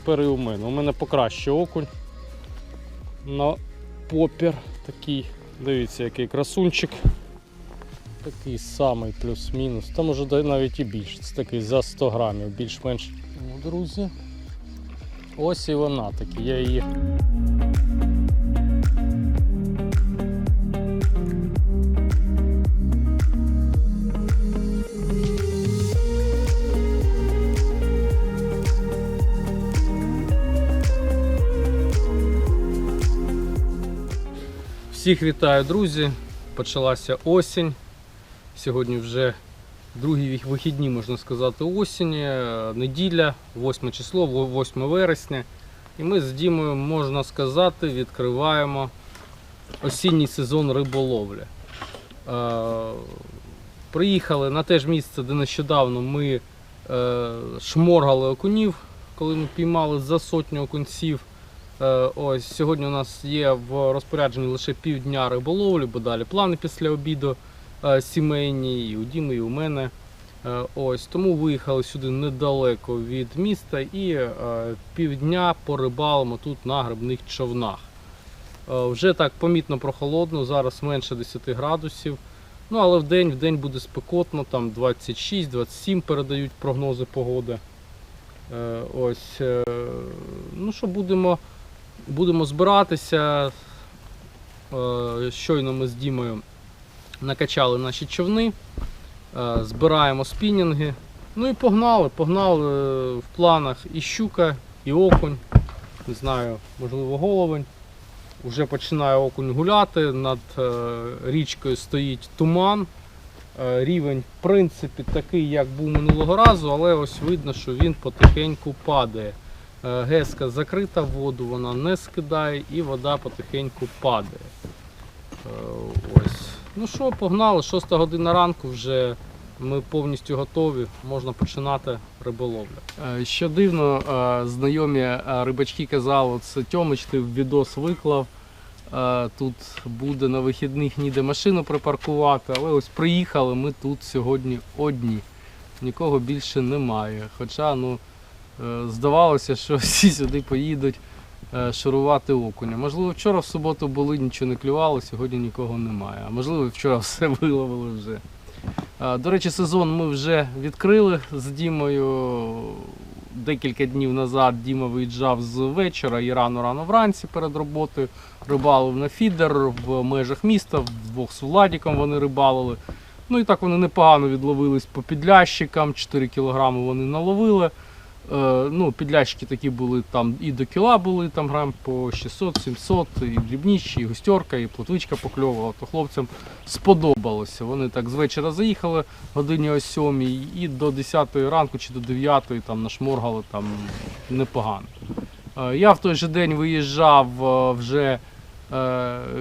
тепер і у мене. У мене покраще окунь. На попір такий. Дивіться, який красунчик. Такий самий плюс-мінус. Там може навіть і більше. Це такий за 100 грамів, більш-менш. Ну, друзі. Ось і вона таки. Я її. Всіх вітаю, друзі. Почалася осінь. Сьогодні вже другі вихідні, можна сказати, осені. Е, Неділя, 8 число, 8 вересня. І ми з Дімою, можна сказати, відкриваємо осінній сезон риболовлі. Е, Приїхали на те ж місце, де нещодавно ми е, шморгали окунів, коли ми піймали за сотню окунців. Е, Ось сьогодні у нас є в розпорядженні лише півдня риболовлі, бо далі плани після обіду е, сімейні, і у Діми, і у мене. Е, Ось тому виїхали сюди недалеко від міста і півдня порибалимо тут на грибних човнах. Вже так помітно прохолодно, зараз менше 10 градусів. Ну але в день, в день буде спекотно, там 26-27 передають прогнози погоди. Ось, ну що будемо, будемо збиратися. Е, Щойно ми з Дімою накачали наші човни, е, збираємо спінінги. Ну і погнали, погнали е, в планах і щука, і окунь. Не знаю, можливо, головень. Уже починає окунь гуляти, над річкою стоїть туман. Рівень, в принципі, такий, як був минулого разу, але ось видно, що він потихеньку падає. Е, Геска закрита воду, вона не скидає і вода потихеньку падає. Е, Ось. Ну що, погнали, 6 година ранку вже ми повністю готові, можна починати риболовлю. Е, Що дивно, знайомі рибачки казали, це Тьомич, ти відос виклав. Тут буде на вихідних ніде машину припаркувати, але ось приїхали ми тут сьогодні одні. Нікого більше немає. Хоча ну, здавалося, що всі сюди поїдуть е, шурувати окуня. Можливо, вчора в суботу були, нічого не клювало, сьогодні нікого немає. А можливо, вчора все виловили вже. Е, До речі, сезон ми вже відкрили з Дімою. Декілька днів назад Діма виїжджав з вечора і рано-рано вранці перед роботою. Рибалив на фідер в межах міста, вдвох з Владіком вони рибалили. Ну і так вони непогано відловились по підлящикам, 4 кілограми вони наловили. Е, ну, підлящики такі були там і до кіла були, там грам по 600-700, і дрібніші, і густерка, і плотвичка покльовувала. То хлопцям сподобалося. Вони так з вечора заїхали годині о 7 і до 10 ранку чи до 9 там нашморгали там непогано. Е, Я в той же день виїжджав е, вже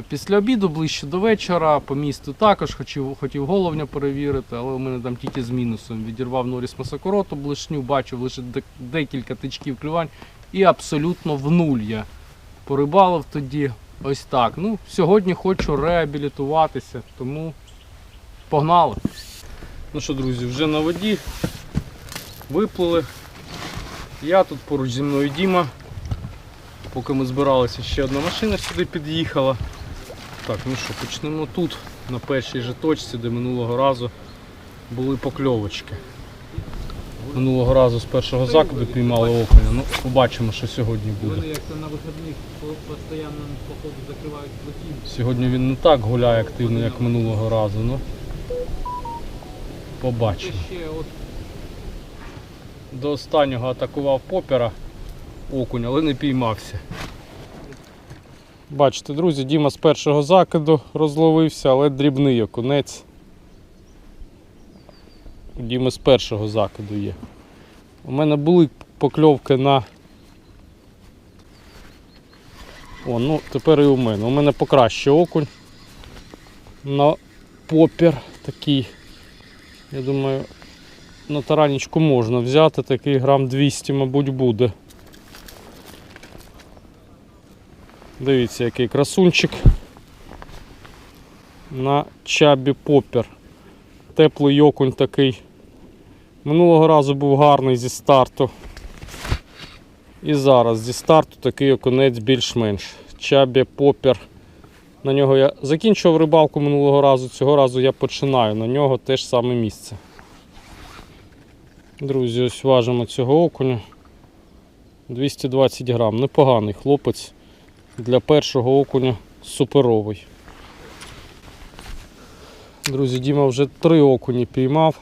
після обіду, ближче до вечора. По місту також хотів, хотів головня перевірити, але у мене там тільки з мінусом. Відірвав Норіс Масакороту блишню, бачив лише декілька тичків клювань і абсолютно в нуль я порибалив тоді. Ось так. Ну, сьогодні хочу реабілітуватися, тому погнали. Ну що, друзі, вже на воді виплили. Я тут поруч зі мною Діма. Поки ми збиралися, ще одна машина сюди під'їхала. Так, ну що, почнемо тут, на першій же точці, де минулого разу були покльовочки. Минулого разу з першого закиду піймали окуня. Ну, побачимо, що сьогодні буде. Вони як-то на вихідних постійно походу закривають плотів. Сьогодні він не так гуляє активно, як минулого разу, ну побачимо. До останнього атакував попера окунь, але не піймався. Бачите, друзі, Діма з першого закиду розловився, але дрібний окунець. У Діми з першого закиду є. У мене були покльовки на. О, ну тепер і у мене. У мене покраще окунь. На попір такий. Я думаю, на таранічку можна взяти, такий грам 200, мабуть, буде. Дивіться, який красунчик. На чабі попір. Теплий окунь такий. Минулого разу був гарний зі старту. І зараз зі старту такий окунець більш-менш. Чабі попер. На нього я закінчував рибалку минулого разу, цього разу я починаю. На нього теж саме місце. Друзі, ось важимо цього окуня. 220 грам. Непоганий хлопець. Для першого окуня суперовий. Друзі, Діма вже три окуні піймав.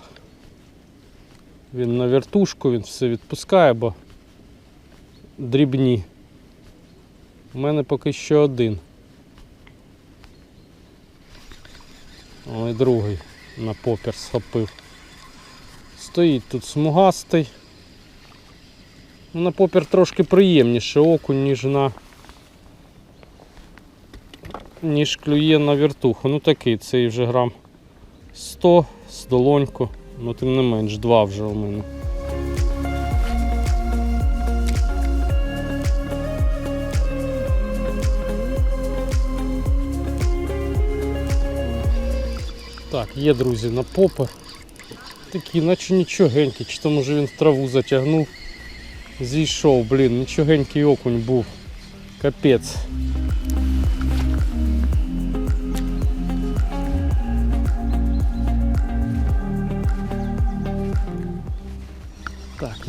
Він на вертушку, він все відпускає, бо дрібні. У мене поки що один. Ой, другий на попір схопив. Стоїть тут смугастий. Ну, На попір трошки приємніше окунь, ніж на ніж клює на вертуху. Ну такий, цей вже грам 100 з долоньку, ну тим не менш, два вже у мене. Так, є, друзі, на попер. Такі, наче нічогенький, чи то може він в траву затягнув. Зійшов, блін, нічогенький окунь був. Капець.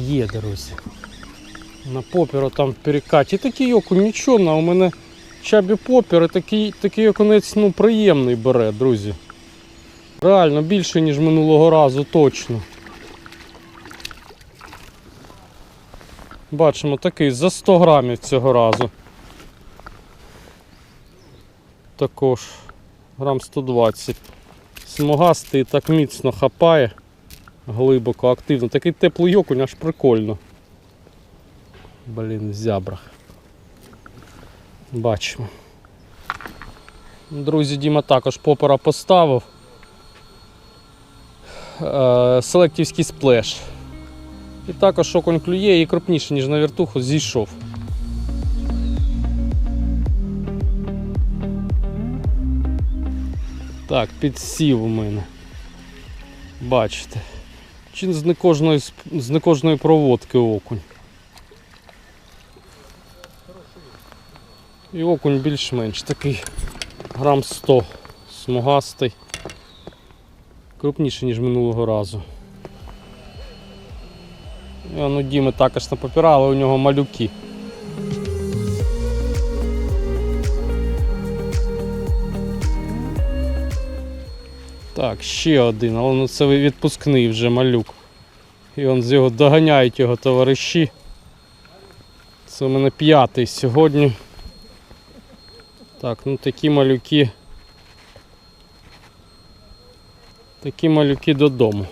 Є, друзі. На попіру там перекаті. Такий окунь, нічого, а у мене чабі попір і такий, такий окунець ну, приємний бере, друзі. Реально більше, ніж минулого разу, точно. Бачимо такий за 100 грамів цього разу. Також грам 120. Смугастий так міцно хапає. Глибоко, активно. Такий теплий окунь, аж прикольно. Блін, в зябрах. Бачимо. Друзі, Діма також попера поставив. Е, селектівський сплеш. І також окунь клює і крупніше, ніж на вертуху, зійшов. Так, підсів у мене. Бачите. Чи з не кожної, з не кожної проводки окунь. І окунь більш-менш такий грам 100 смугастий. Крупніше, ніж минулого разу. І Діми також на попіра, у нього малюки. Так, ще один, але ну це відпускний вже малюк. І он з його доганяють його товариші. Це у мене п'ятий сьогодні. Так, ну такі малюки. Такі малюки додому.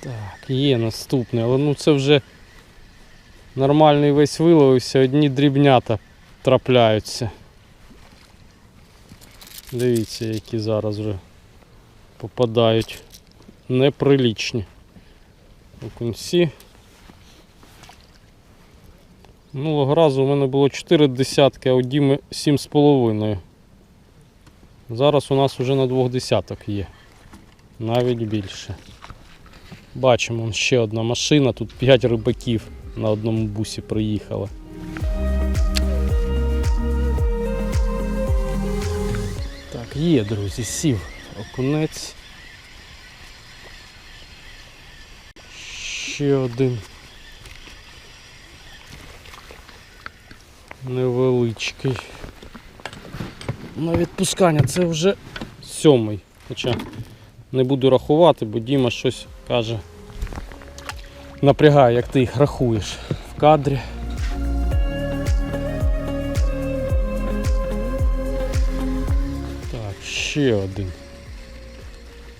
Так, є наступний, але ну це вже нормальний весь виловився, одні дрібнята трапляються. Дивіться, які зараз вже попадають неприлічні окунці. Минулого разу у мене було 4 десятки, а у Діми 7,5. Зараз у нас вже на двох десяток є. Навіть більше. Бачимо ще одна машина, тут 5 рибаків на одному бусі приїхали. Є, друзі, сів окунець. Ще один. Невеличкий. На відпускання це вже сьомий. Хоча не буду рахувати, бо Діма щось каже. Напрягає, як ти їх рахуєш в кадрі. Ще один.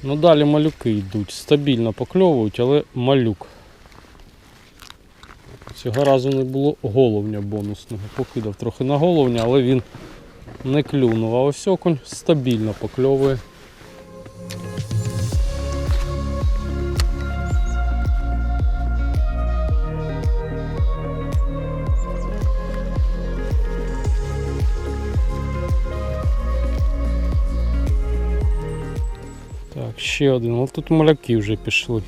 Ну далі малюки йдуть. Стабільно покльовують, але малюк. Цього разу не було головня бонусного. Покидав трохи на головня, але він не клюнув. А ось окунь стабільно покльовує. Ще один. Але тут маляки вже пішли.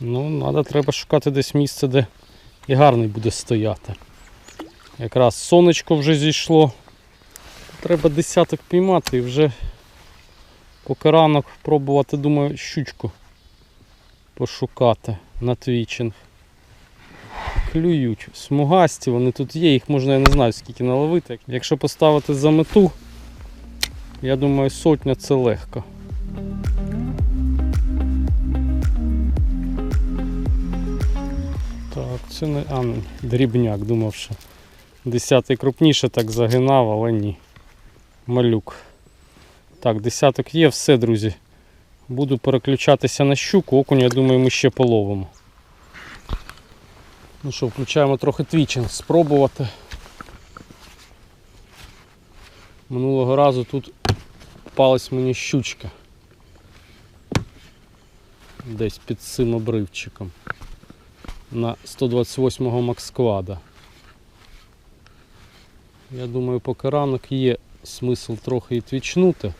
Ну, треба, треба шукати десь місце, де і гарний буде стояти. Якраз сонечко вже зійшло. Треба десяток піймати і вже поки ранок пробувати, думаю, щучку пошукати на твічинг. Клюють. Смугасті, вони тут є, їх можна, я не знаю скільки наловити. Якщо поставити за мету, я думаю, сотня це легко. Так, це не. А, дрібняк, думав, що десятий крупніше так загинав, але ні. Малюк. Так, десяток є, все, друзі. Буду переключатися на щуку, окунь, я думаю, ми ще половимо. Ну що, включаємо трохи твічинг, спробувати. Минулого разу тут попалась мені щучка. Десь під цим обривчиком. На 128-го Максквада. Я думаю, поки ранок є смисл трохи і твічнути.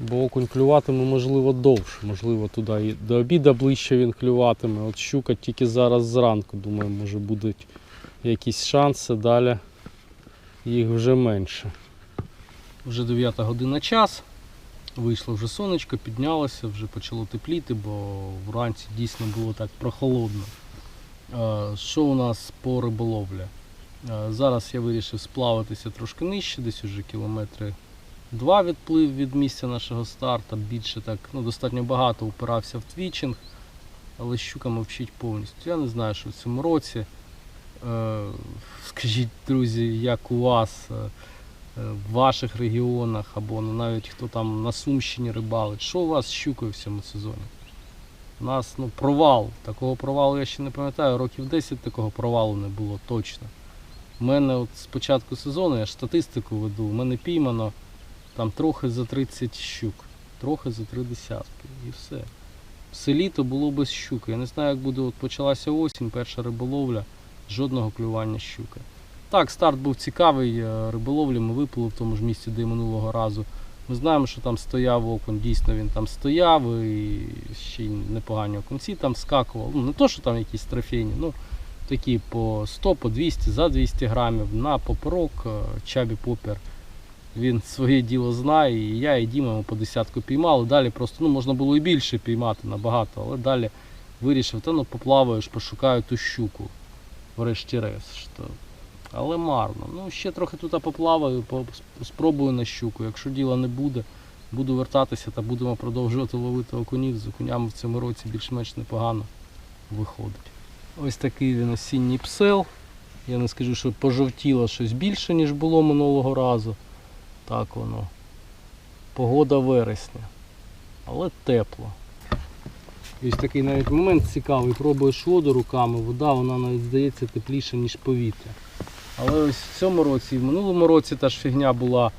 Бо окунь клюватиме, можливо, довше. Можливо, туди і до обіда ближче він клюватиме. От щука тільки зараз зранку, думаю, може будуть якісь шанси, далі їх вже менше. Вже 9 година час. Вийшло вже сонечко, піднялося, вже почало тепліти, бо вранці дійсно було так прохолодно. Е, Що у нас по риболовлі? Е, Зараз я вирішив сплавитися трошки нижче, десь уже кілометри два відплив від місця нашого старту. Більше так, ну достатньо багато упирався в твічинг, але щука мовчить повністю. Я не знаю, що в цьому році. Е, Скажіть, друзі, як у вас в ваших регіонах, або навіть хто там на Сумщині рибалить, що у вас з щукою в цьому сезоні? У нас ну, провал. Такого провалу я ще не пам'ятаю, років 10 такого провалу не було точно. У мене от з початку сезону, я ж статистику веду, у мене піймано там трохи за 30 щук, трохи за три десятки і все. Все літо було без щуки. Я не знаю, як буде, от почалася осінь, перша риболовля, жодного клювання щуки. Так, старт був цікавий, е, риболовлі ми виплили в тому ж місці, де минулого разу. Ми знаємо, що там стояв окунь, дійсно він там стояв і ще й непогані окунці там скакував. Ну не то, що там якісь трофейні, ну такі по 100, по 200, за 200 грамів на поперок, е, чабі попер. Він своє діло знає, і я, і Діма ми по десятку піймали. Далі просто ну, можна було і більше піймати набагато, але далі вирішив, та ну поплаваю ж, пошукаю ту щуку. Врешті-решт. Але марно. Ну, ще трохи тут поплаваю, спробую на щуку. Якщо діла не буде, буду вертатися та будемо продовжувати ловити окунів. З окунями в цьому році більш-менш непогано виходить. Ось такий він осінній псел. Я не скажу, що пожовтіло щось більше, ніж було минулого разу. Так воно. Погода вересня. Але тепло. Ось такий навіть момент цікавий. Пробуєш воду руками, вода вона навіть здається тепліша, ніж повітря. Але ось в цьому році і в минулому році та ж фігня була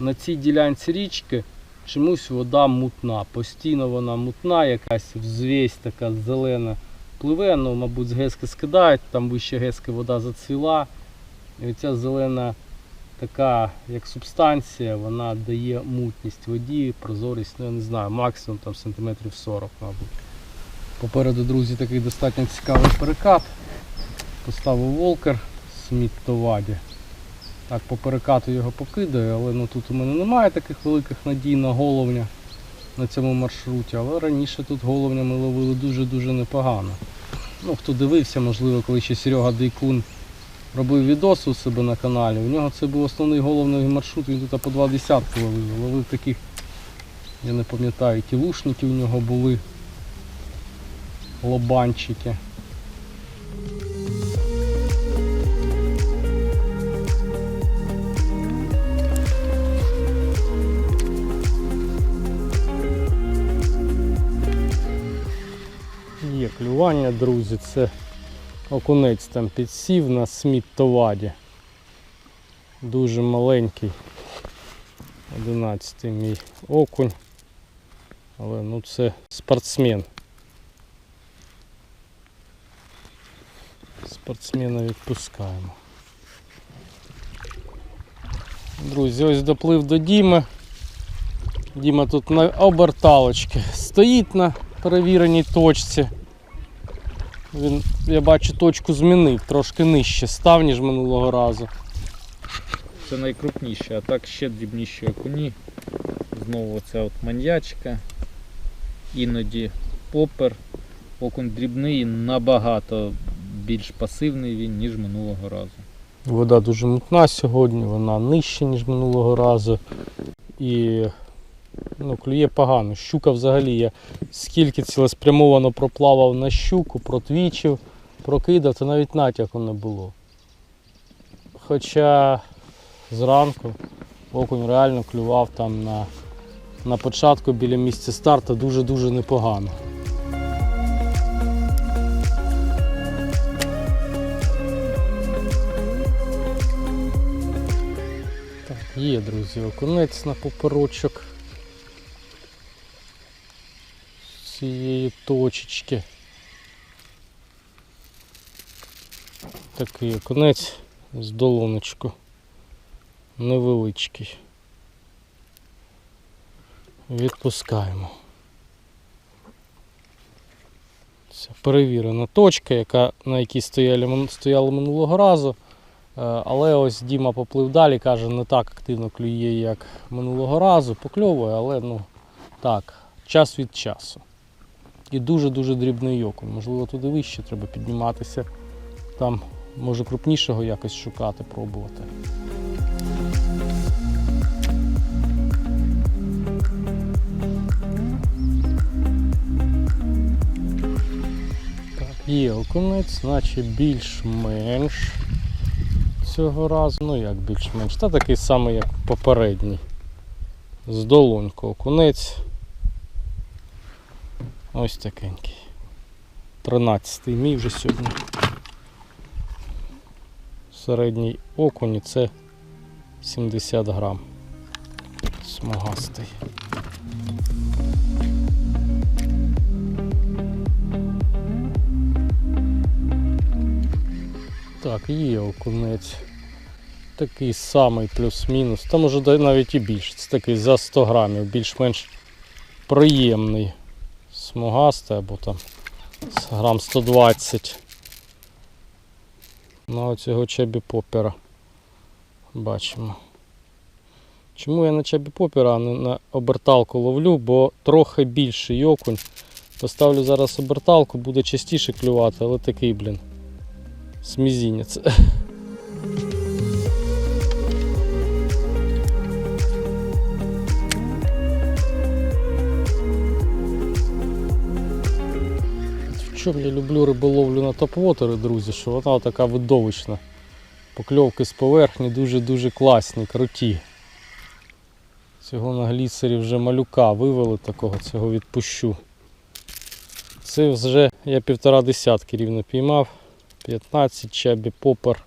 на цій ділянці річки чомусь вода мутна. Постійно вона мутна, якась взвесь така зелена пливе, ну, мабуть, з гески скидають, там вище гески вода зацвіла. І оця зелена така, як субстанція, вона дає мутність воді, прозорість, ну я не знаю, максимум там сантиметрів 40, мабуть. Попереду, друзі, такий достатньо цікавий перекат. Поставив волкер Сміт Товаді. Так, по перекату його покидаю, але ну, тут у мене немає таких великих надій на головня на цьому маршруті, але раніше тут головня ми ловили дуже-дуже непогано. Ну, хто дивився, можливо, коли ще Серега Дейкун робив відоси у себе на каналі. У нього це був основний головний маршрут, він тут по два десятки ловив. Ловив таких, я не пам'ятаю, кілушники у нього були, лобанчики. Клювання, друзі, це окунець там підсів на сміттоваді. Дуже маленький. 11 мій окунь. Але ну це спортсмен. Спортсмена відпускаємо. Друзі, ось доплив до Діми. Діма тут на оберталочці стоїть на перевіреній точці. Він, я бачу, точку змінив, трошки нижче став, ніж минулого разу. Це найкрупніші, а так ще дрібніші окуні. Знову ця от маньячка. Іноді попер. Окунь дрібний, набагато більш пасивний він, ніж минулого разу. Вода дуже мутна сьогодні, вона нижча, ніж минулого разу. І ну, клює погано. Щука взагалі я скільки цілеспрямовано проплавав на щуку, протвічив, прокидав, то навіть натяку не було. Хоча зранку окунь реально клював там на, на початку біля місця старту дуже-дуже непогано. Є, друзі, окунець на поперочок цієї точечки. Такий окунець з долоночку. Невеличкий. Відпускаємо. Це перевірена точка, яка, на якій стояли, стояли минулого разу. Е, Але ось Діма поплив далі, каже, не так активно клює, як минулого разу. Покльовує, але ну так, час від часу. І дуже-дуже дрібний окунь. Можливо, туди вище треба підніматися. Там може крупнішого якось шукати, пробувати. Так, є окунець, наче більш-менш цього разу. Ну як більш-менш. Та такий самий, як попередній. З долоньку окунець. Ось такенький. 13-й мій вже сьогодні. Середній окунь і це 70 грам. Смугастий. Так, є окунець. Такий самий плюс-мінус. Та може навіть і більше. Це такий за 100 грамів, більш-менш приємний. Смугастий або там грам 120. На оцього чебі попера. Бачимо. Чому я на чебі попера, а не на оберталку ловлю, бо трохи більший окунь. Поставлю зараз оберталку, буде частіше клювати, але такий, блін. Смізінець. Чому я люблю риболовлю на топ-вотери, друзі, що вона така видовищна. Покльовки з поверхні дуже-дуже класні, круті. Цього на глісері вже малюка вивели такого, цього відпущу. Це вже я півтора десятки рівно піймав. 15 чабі попер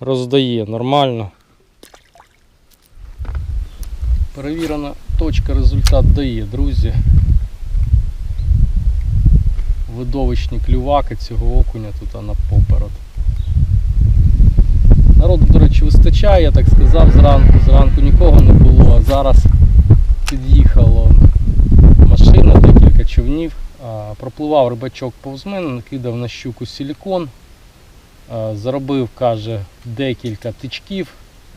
роздає нормально. Перевірена точка, результат дає, друзі. Видовищні клюваки цього окуня тут а на поперед. Народу, до речі, вистачає, я так сказав зранку. Зранку нікого не було, а зараз під'їхала машина, декілька човнів. Пропливав рибачок повз мене, накидав на щуку силікон. Заробив, каже, декілька тичків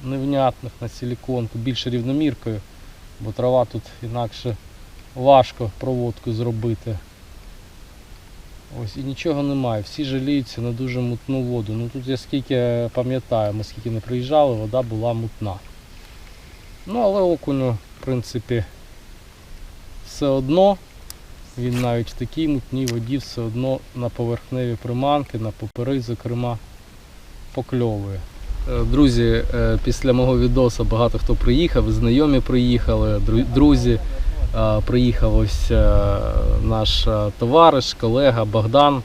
невнятних на силіконку, більше рівноміркою, бо трава тут інакше важко проводку зробити. Ось і нічого немає. Всі жаліються на дуже мутну воду. Ну тут я скільки пам'ятаю, ми скільки не приїжджали, вода була мутна. Ну але окуню, в принципі, все одно. Він навіть в такій мутній воді все одно на поверхневі приманки, на попери, зокрема, покльовує. Е, Друзі, е, після мого відоса багато хто приїхав, знайомі приїхали, друзі. Е, Приїхав ось е, наш е, товариш, колега Богдан.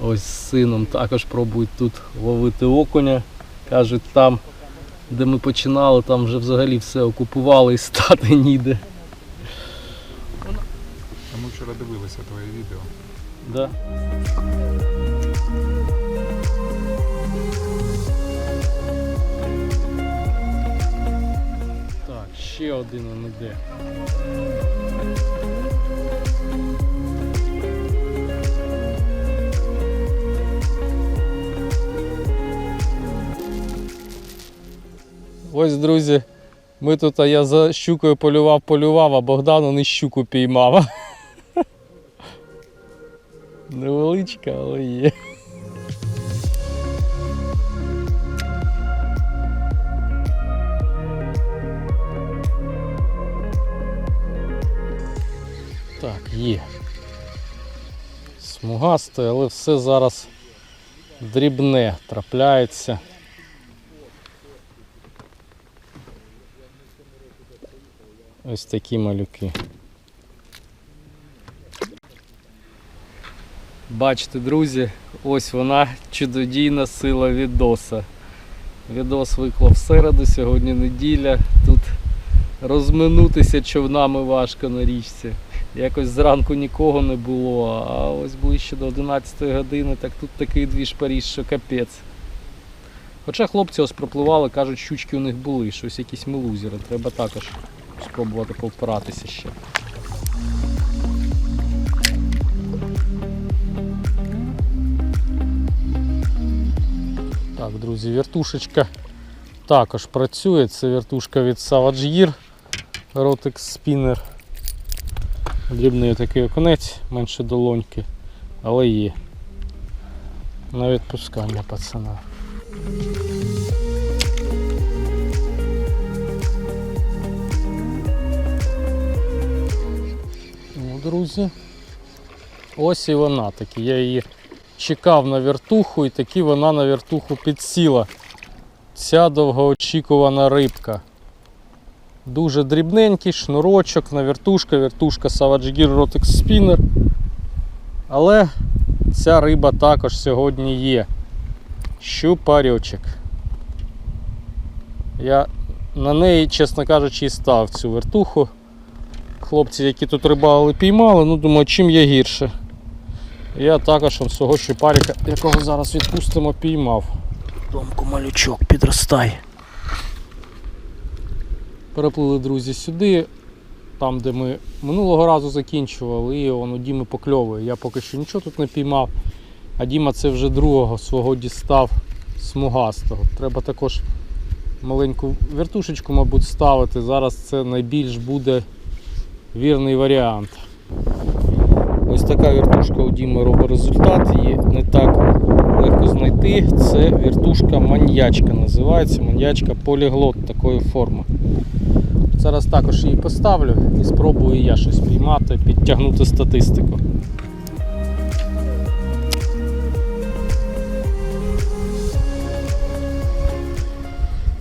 Ось з сином також пробують тут ловити окуня. Кажуть, там, де ми починали, там вже взагалі все окупували і стати ніде. Ми вчора дивилися твоє відео. Да. ще один он ну іде. Ось, друзі, ми тут а я за щукою полював, полював, а Богдан не щуку піймав. Невеличка, але є. Смугасте, але все зараз дрібне трапляється. Ось такі малюки. Бачите, друзі, ось вона чудодійна сила відоса. Відос виклав середу, сьогодні неділя. Тут розминутися човнами важко на річці. Якось зранку нікого не було, а ось ближче до 11 години, так тут такий двіж Паріж, що капець. Хоча хлопці ось пропливали, кажуть, щучки у них були, щось якісь мелузери. Треба також спробувати повпиратися ще. Так, друзі, вертушечка також працює. Це вертушка від Savage Gear Rotex Spinner. Дрібний такий оконець, менше долоньки, але є. На відпускання пацана. Ну, друзі. Ось і вона таки. Я її чекав на вертуху і таки вона на вертуху підсіла. Ця довгоочікувана рибка. Дуже дрібненький шнурочок на вертушка, вертушка Savage Gear Rotex Spinner. Але ця риба також сьогодні є. Щупарючок. Я на неї, чесно кажучи, і став цю вертуху. Хлопці, які тут рибали, піймали, ну думаю, чим є гірше. Я також свого щупарика, якого зараз відпустимо, піймав. Домку малючок, підростай. Переплили друзі сюди, там де ми минулого разу закінчували, і он у Діми покльовує. Я поки що нічого тут не піймав. А Діма це вже другого свого дістав смугастого. Треба також маленьку вертушечку, мабуть, ставити. Зараз це найбільш буде вірний варіант. Ось така вертушка у Діми робить результат. Її не так легко знайти. Це вертушка маньячка називається. Маньячка поліглот такої форми. Зараз також її поставлю і спробую я щось піймати, підтягнути статистику.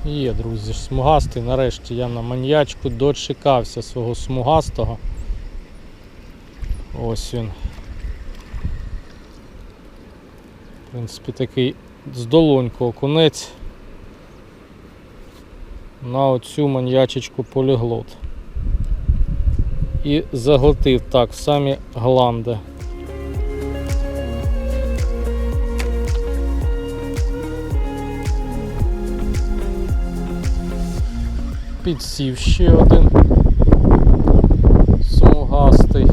Є, друзі, смугастий. Нарешті я на маньячку дочекався свого смугастого. Ось він. В принципі, такий з долоньку окунець на оцю маньячечку поліглот. І заглотив так, самі гланди. Підсів ще один смугастий.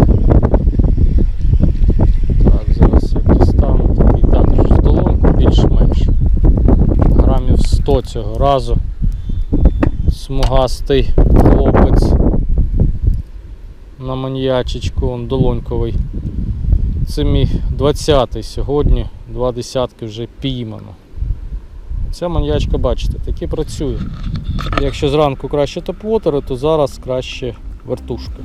Так, зараз я дістану такий також з долоньку більш-менш. Грамів 100 цього разу. Смугастий хлопець на маньячечку, он долоньковий. Це мій 20-й сьогодні, два десятки вже піймано. Ця маньячка, бачите, таки працює. Якщо зранку краще топ-вотери, то зараз краще вертушка.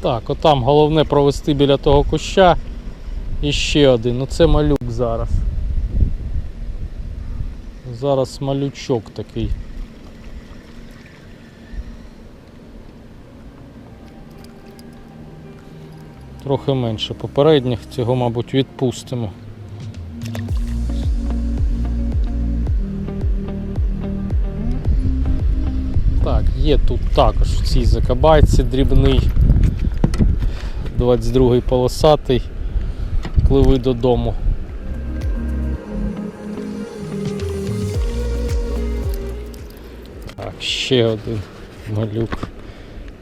Так, отам головне провести біля того куща. І ще один. Ну це малюк зараз. Зараз малючок такий. Трохи менше попередніх, цього, мабуть, відпустимо. Так, є тут також в цій закабайці дрібний. 22-й полосатий. Пливи додому. Так, ще один малюк.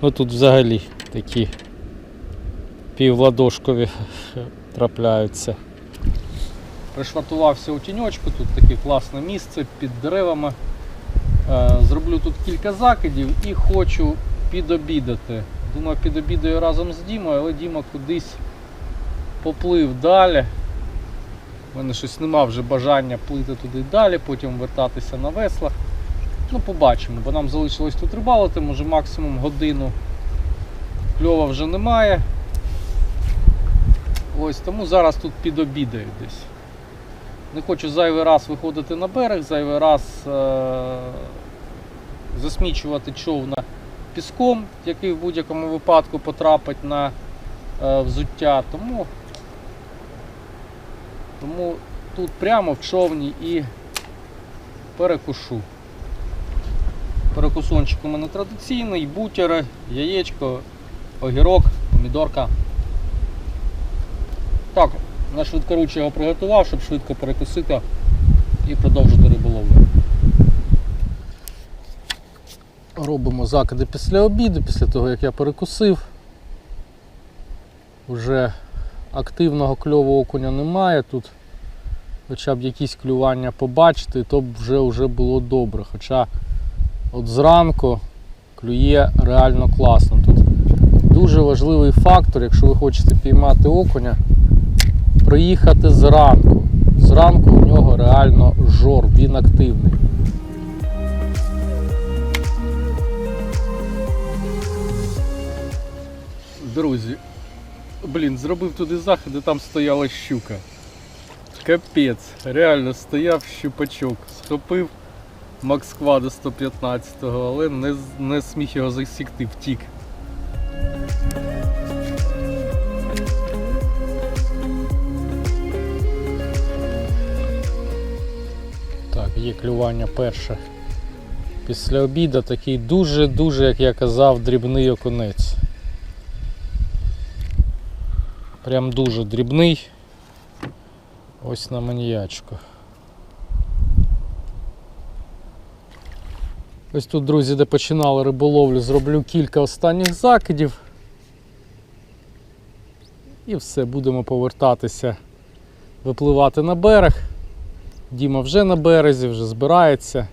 Ну тут взагалі такі півладошкові трапляються. Пришвартувався у тіньочку, тут таке класне місце під деревами. Е, Зроблю тут кілька закидів і хочу підобідати. Думаю, підобідаю разом з Дімою, але Діма кудись поплив далі. У мене щось нема вже бажання плити туди далі, потім вертатися на веслах. Ну, побачимо, бо нам залишилось тут рибалити, може максимум годину. Кльова вже немає. Ось тому зараз тут підобідаю десь. Не хочу зайвий раз виходити на берег, зайвий раз е- засмічувати човна піском, який в будь-якому випадку потрапить на е, взуття. Тому, тому тут прямо в човні і перекушу. Перекусончик у мене традиційний, бутери, яєчко, огірок, помідорка. Так, на швидкоруч його приготував, щоб швидко перекусити і продовжити риболовлю. Робимо закиди після обіду, після того як я перекусив. Вже активного кльову окуня немає. Тут хоча б якісь клювання побачити, то б вже, вже було добре. Хоча от зранку клює реально класно. Тут дуже важливий фактор, якщо ви хочете піймати окуня, приїхати зранку. Зранку у нього реально жор, він активний. Друзі, блін, зробив туди заходи, там стояла щука. Капець, реально стояв щупачок. Схопив Макс Квада 115-го, але не, не зміг його засікти, втік. Так, є клювання перше. Після обіду такий дуже-дуже, як я казав, дрібний окунець. Прям дуже дрібний. Ось на маніячку. Ось тут, друзі, де починали риболовлю, зроблю кілька останніх закидів. І все, будемо повертатися, випливати на берег. Діма вже на березі, вже збирається.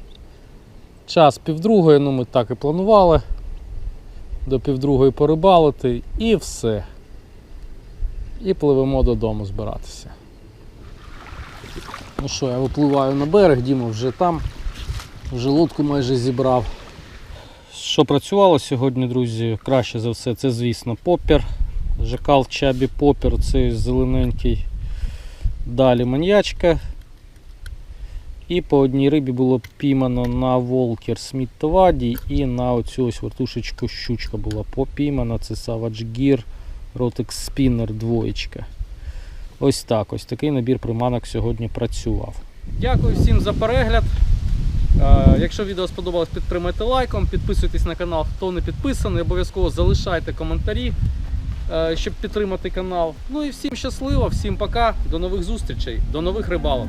Час півдругої, ну ми так і планували. До півдругої порибалити і все. І пливемо додому збиратися. Ну що, я випливаю на берег, Діма вже там, вже лодку майже зібрав. Що працювало сьогодні, друзі, краще за все, це, звісно, попір. Жакал чабі попір, цей зелененький. Далі маньячка. І по одній рибі було піймано на волкер сміттоваді і на оцю ось вертушечку щучка була попіймана. Це Savage Gear Rotex Spinner двоєчка. Ось так, ось такий набір приманок сьогодні працював. Дякую всім за перегляд. Е, Якщо відео сподобалось, підтримайте лайком, підписуйтесь на канал, хто не підписаний, обов'язково залишайте коментарі, е, щоб підтримати канал. Ну і всім щасливо, всім пока, до нових зустрічей, до нових рибалок.